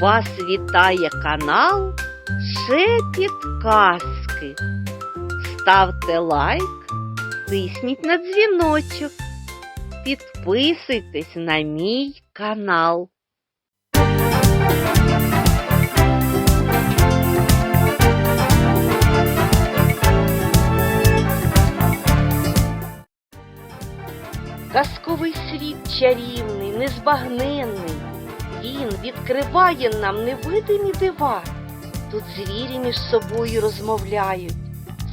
Вас вітає канал Шепіт Казки. Ставте лайк, тисніть на дзвіночок, підписуйтесь на мій канал. Казковий світ чарівний, незбагненний. Він відкриває нам невидимі дива. Тут звірі між собою розмовляють,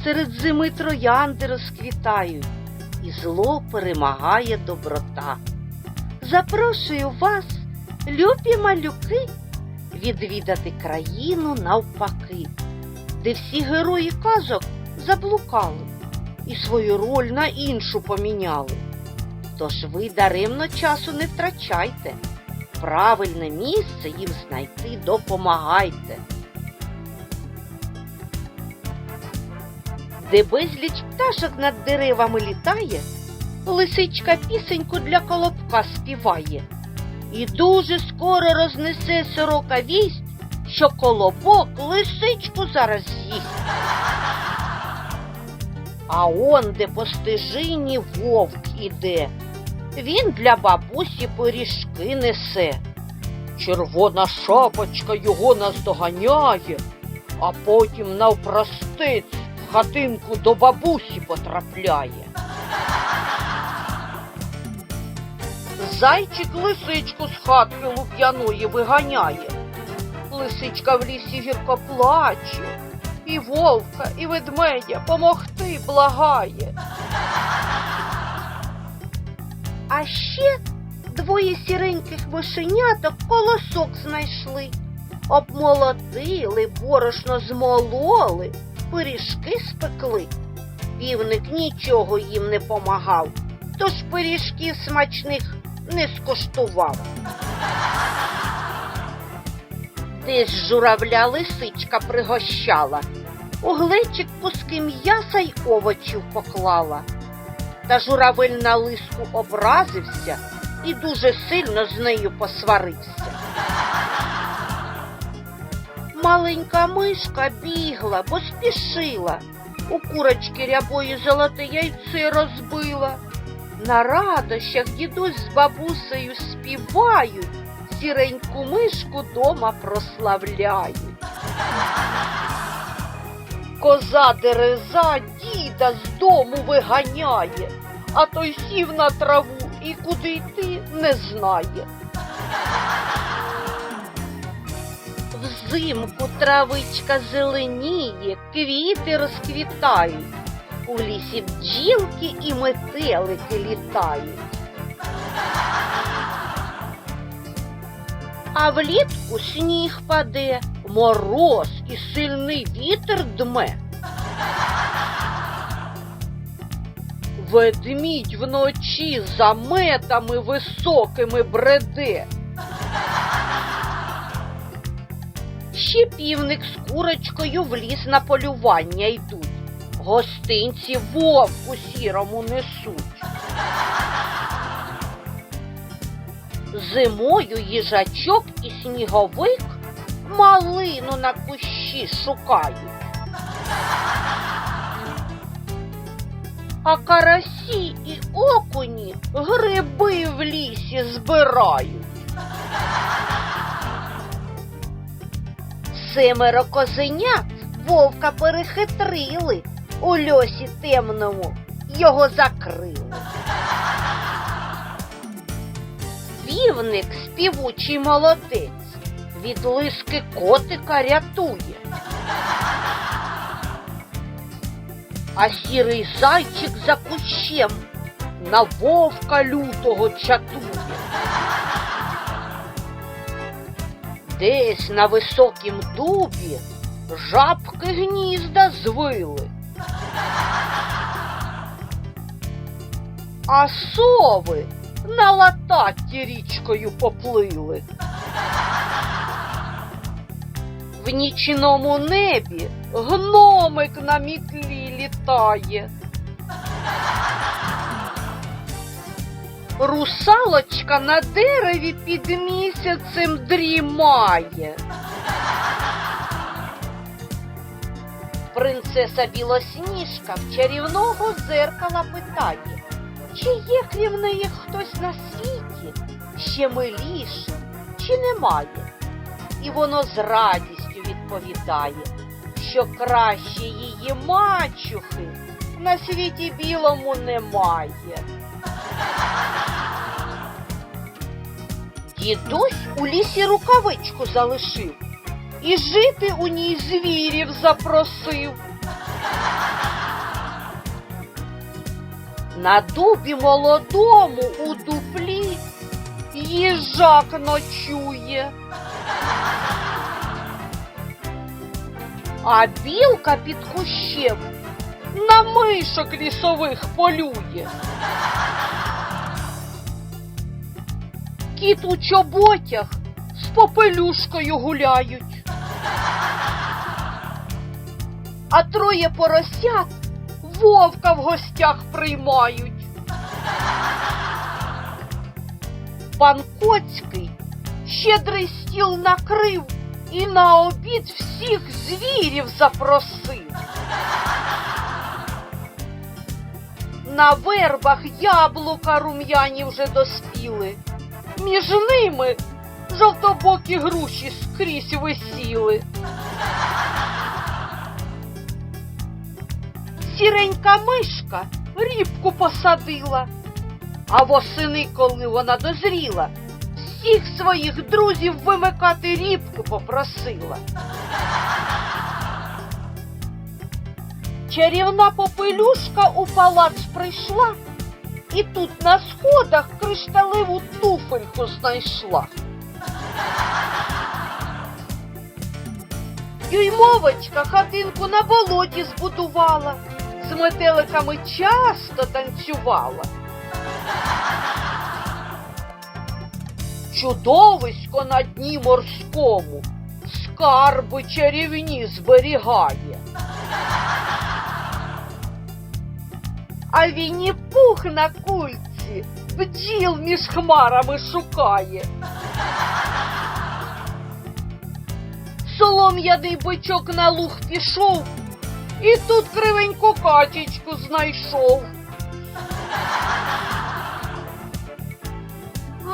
серед зими троянди розквітають, і зло перемагає доброта. Запрошую вас, любі малюки, відвідати країну навпаки, де всі герої казок заблукали і свою роль на іншу поміняли. Тож ви даремно часу не втрачайте, правильне місце їм знайти допомагайте. Де безліч пташок над деревами літає, лисичка пісеньку для колобка співає. І дуже скоро рознесе сорока вість, що колобок лисичку зараз з'їсть. А он, де по стежині вовк іде, він для бабусі пиріжки несе. Червона шапочка його наздоганяє, а потім навпростиць в хатинку до бабусі потрапляє. Зайчик лисичку з хатки луп'яної виганяє. Лисичка в лісі гірко плаче, і вовка, і ведмедя помогти благає. А ще двоє сіреньких вишеняток колосок знайшли, обмолотили, борошно змололи, пиріжки спекли. Півник нічого їм не помагав, тож пиріжків смачних не скоштував. Десь журавля лисичка пригощала, у глечик куски м'яса й овочів поклала. Та журавель на лиску образився і дуже сильно з нею посварився. Маленька мишка бігла, бо спішила, у курочки рябої золоте яйце розбила. На радощах дідусь з бабусею співають, сіреньку мишку дома прославляють. Коза дереза діда з дому виганяє, а той сів на траву і куди йти не знає. Взимку травичка зеленіє, квіти розквітають, у лісі бджілки і метелики літають. А влітку сніг паде, мороз і сильний вітер дме. Ведмідь вночі за метами високими бреде. Ще півник з курочкою в ліс на полювання йдуть. Гостинці вовку сірому несуть. Зимою їжачок і сніговик малину на кущі шукають. А карасі і окуні гриби в лісі збирають. Семеро козенят вовка перехитрили, у льосі темному його закрили. Півник співучий молодець, від лиски котика рятує. А сірий зайчик за кущем на вовка лютого чатує. Десь на високім дубі жабки гнізда звили. А сови на лататті річкою поплили. В нічному небі гномик на мітлі літає. Русалочка на дереві під місяцем дрімає. Принцеса Білосніжка в чарівного зеркала питає, чи є крім неї хтось на світі, ще миліше, чи немає? І воно з радістю відповідає, що краще її мачухи на світі білому немає. Дідусь у лісі рукавичку залишив і жити у ній звірів запросив. На дубі молодому у дуплі їжак ночує. А білка під кущем на мишок лісових полює. Кіт у чоботях з попелюшкою гуляють. А троє поросят вовка в гостях приймають. Пан Коцький щедрий стіл накрив і на обід всіх звірів запросив. На вербах яблука рум'яні вже доспіли. Між ними жовтобокі груші скрізь висіли. Сіренька мишка рібку посадила, а восени, коли вона дозріла, всіх своїх друзів вимикати рібку попросила. Чарівна попелюшка у палац прийшла і тут на сходах кришталеву туфельку знайшла. Юймовочка хатинку на болоті збудувала, з метеликами часто танцювала. Чудовисько на дні морському скарби чарівні зберігає. А Вінні пух на кульці бджіл між хмарами шукає. Солом'яний бичок на луг пішов і тут кривеньку качечку знайшов.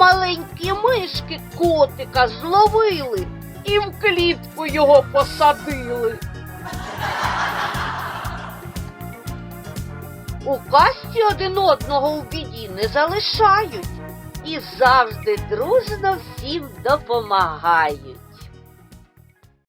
Маленькі мишки котика зловили і в клітку його посадили. У касті один одного у біді не залишають і завжди дружно всім допомагають.